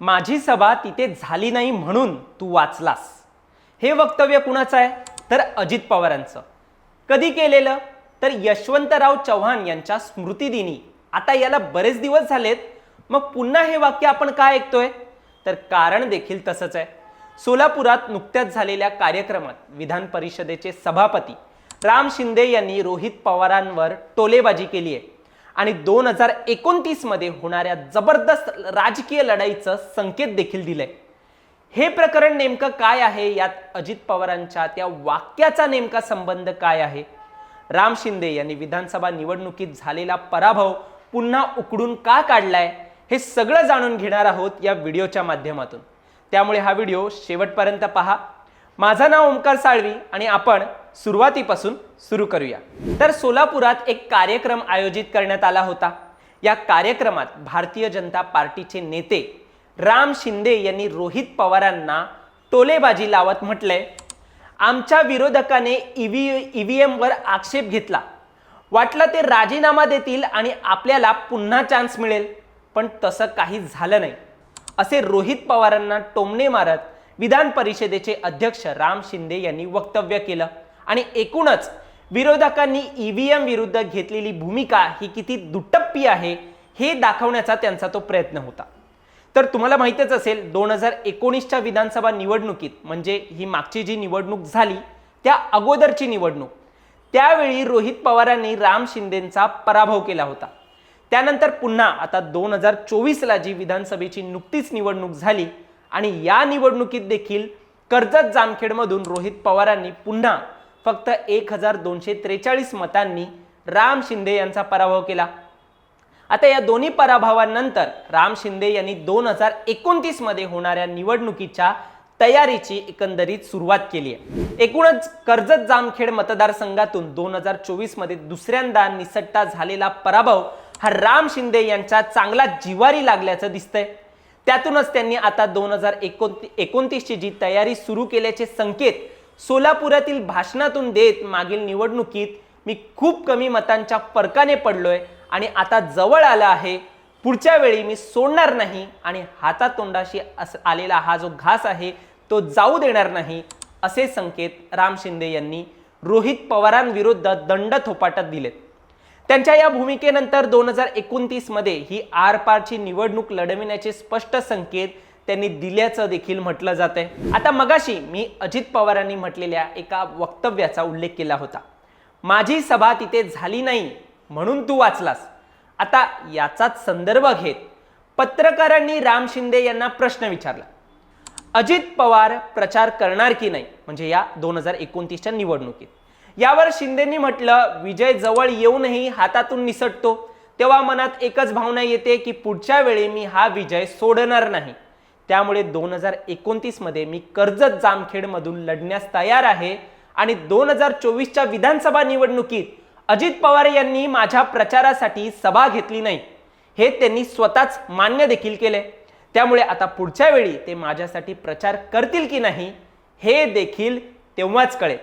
माझी सभा तिथे झाली नाही म्हणून तू वाचलास. हे वक्तव्य कुणाचं आहे? तर अजित पवारांचं. कधी केलेलं? तर यशवंतराव चव्हाण यांच्या स्मृतिदिनी. आता याला बरेच दिवस झालेत. मग पुन्हा हे वाक्य आपण काय ऐकतोय? तर कारण देखील तसंच आहे. सोलापुरात नुकत्याच झालेल्या कार्यक्रमात विधान परिषदेचे सभापती राम शिंदे यांनी रोहित पवारांवर टोलेबाजी केली आहे. आणि दोन हजार एकोणतीसमध्ये होणाऱ्या जबरदस्त राजकीय लढाईचं संकेत देखील दिलंय. हे प्रकरण नेमकं काय आहे? यात अजित पवारांच्या त्या वाक्याचा नेमका संबंध काय आहे? राम शिंदे यांनी विधानसभा निवडणुकीत झालेला पराभव पुन्हा उकडून का काढलाय? हे सगळं जाणून घेणार आहोत या व्हिडिओच्या माध्यमातून. त्यामुळे हा व्हिडिओ शेवटपर्यंत पहा. माझं नाव ओमकार साळवी आणि आपण सुरुवातीपासून सुरू करूया. तर सोलापुरात एक कार्यक्रम आयोजित करण्यात आला होता. या कार्यक्रमात भारतीय जनता पार्टीचे नेते राम शिंदे यांनी रोहित पवारांना टोलेबाजी लावत म्हटलंय आमच्या विरोधकाने ईव्ही ईव्हीएमवर आक्षेप घेतला. वाटलं ते राजीनामा देतील आणि आपल्याला पुन्हा चान्स मिळेल पण तसं काही झालं नाही. असे रोहित पवारांना टोमणे मारत विधान परिषदेचे अध्यक्ष राम शिंदे यांनी वक्तव्य केलं. आणि एकूणच विरोधकांनी ईव्हीएम विरुद्ध घेतलेली भूमिका ही किती दुटप्पी आहे हे दाखवण्याचा त्यांचा तो प्रयत्न होता. तर तुम्हाला माहितच असेल दोन हजार एकोणीसच्या विधानसभा निवडणुकीत म्हणजे ही मागची जी निवडणूक झाली त्या अगोदरची निवडणूक त्यावेळी रोहित पवारांनी राम शिंदेंचा पराभव केला होता. त्यानंतर पुन्हा आता दोन हजार चोवीसला जी विधानसभेची नुकतीच निवडणूक झाली आणि या निवडणुकीत देखील कर्जत जामखेडमधून रोहित पवारांनी पुन्हा फक्त एक हजार दोनशे त्रेचाळीस मतांनी राम शिंदे यांचा पराभव केला. आता या दोन्ही पराभवानंतर राम शिंदे यांनी दोन हजार एकोणतीसमध्ये होणाऱ्या निवडणुकीच्या तयारीची एकंदरीत सुरुवात केली आहे. एकूणच कर्जत जामखेड मतदारसंघातून दोन हजार चोवीसमध्ये दुसऱ्यांदा निसट्टा झालेला पराभव हा राम शिंदे यांच्या चांगला जिवारी लागल्याचं दिसतंय. त्यातूनच त्यांनी आता दोन हजार एकोणती एकोणतीसची जी तयारी सुरू केल्याचे संकेत सोलापुरातील भाषणातून देत मागील निवडणुकीत मी खूप कमी मतांच्या फरकाने पडलोय आणि आता जवळ आला आहे. पुढच्या वेळी मी सोडणार नाही आणि हातातोंडाशी अस आलेला हा जो घास आहे तो जाऊ देणार नाही असे संकेत राम शिंदे यांनी रोहित पवारांविरुद्ध दंड थोपाटत दिलेत. त्यांच्या या भूमिकेनंतर दोन हजार एकोणतीसमध्ये ही आरपारची निवडणूक लढविण्याचे स्पष्ट संकेत त्यांनी दिल्याचं देखील म्हटलं जात आहे आता मगाशी मी अजित पवारांनी म्हटलेल्या एका वक्तव्याचा उल्लेख केला होता. माझी सभा तिथे झाली नाही म्हणून तू वाचलास. आता याचाच संदर्भ घेत पत्रकारांनी राम शिंदे यांना प्रश्न विचारला. अजित पवार प्रचार करणार की नाही? म्हणजे या दोन हजार एकोणतीसच्या निवडणुकीत. यावर शिंदेनी म्हटलं विजय जवळ येऊनही हातातून निसटतो. तेव्हा मनात एकच भावना येते की पुढच्या वेळी मी हा विजय सोडणार नाही. त्यामुळे दोन हजार एकोणतीसमध्ये मी कर्जत जामखेडमधून लढण्यास तयार आहे आणि दोन हजार चोवीसच्या विधानसभा निवडणुकीत अजित पवार यांनी माझ्या प्रचारासाठी सभा घेतली नाही. हे त्यांनी स्वतःच मान्य देखील केले. त्यामुळे आता पुढच्या वेळी ते माझ्यासाठी प्रचार करतील की नाही हे देखील तेव्हाच कळेल.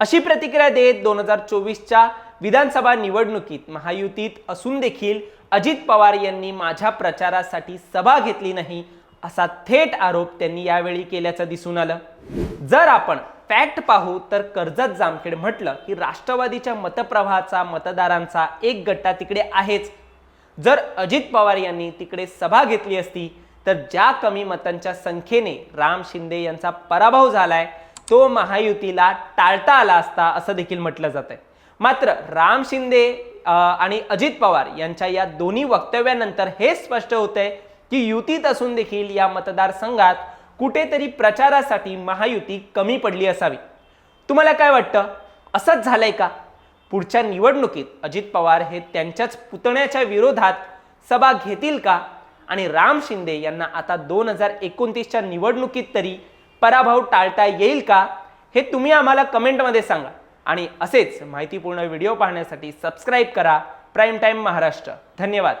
अशी प्रतिक्रिया देत दोन हजार चोवीसच्या विधानसभा निवडणुकीत महायुतीत असून देखील अजित पवार यांनी माझ्या प्रचारासाठी सभा घेतली नाही असा थेट आरोप त्यांनी यावेळी केल्याचं दिसून आलं. जर आपण फॅक्ट पाहू तर कर्जत जामखेड म्हटलं की राष्ट्रवादीच्या मतप्रवाहाचा मतदारांचा एक गट्टा तिकडे आहेच. जर अजित पवार यांनी तिकडे सभा घेतली असती तर ज्या कमी मतांच्या संख्येने राम शिंदे यांचा पराभव झालाय तो महायुतीला टाळता आला असता असं देखील म्हटलं जात आहे मात्र राम शिंदे आणि अजित पवार यांच्या या दोन्ही वक्तव्यानंतर हे स्पष्ट होतंय की युतीत असून देखील या मतदारसंघात कुठेतरी प्रचारासाठी महायुती कमी पडली असावी. तुम्हाला काय वाटतं? असंच झालंय का? पुढच्या निवडणुकीत अजित पवार हे त्यांच्याच पुतण्याच्या विरोधात सभा घेतील का? आणि राम शिंदे यांना आता दोन हजार एकोणतीसच्या निवडणुकीत तरी पराभव टाळता येईल का हे तुम्ही आम्हाला कमेंटमध्ये सांगा. आणि असेच माहितीपूर्ण व्हिडिओ पाहण्यासाठी सबस्क्राईब करा. Prime time Maharashtra. धन्यवाद.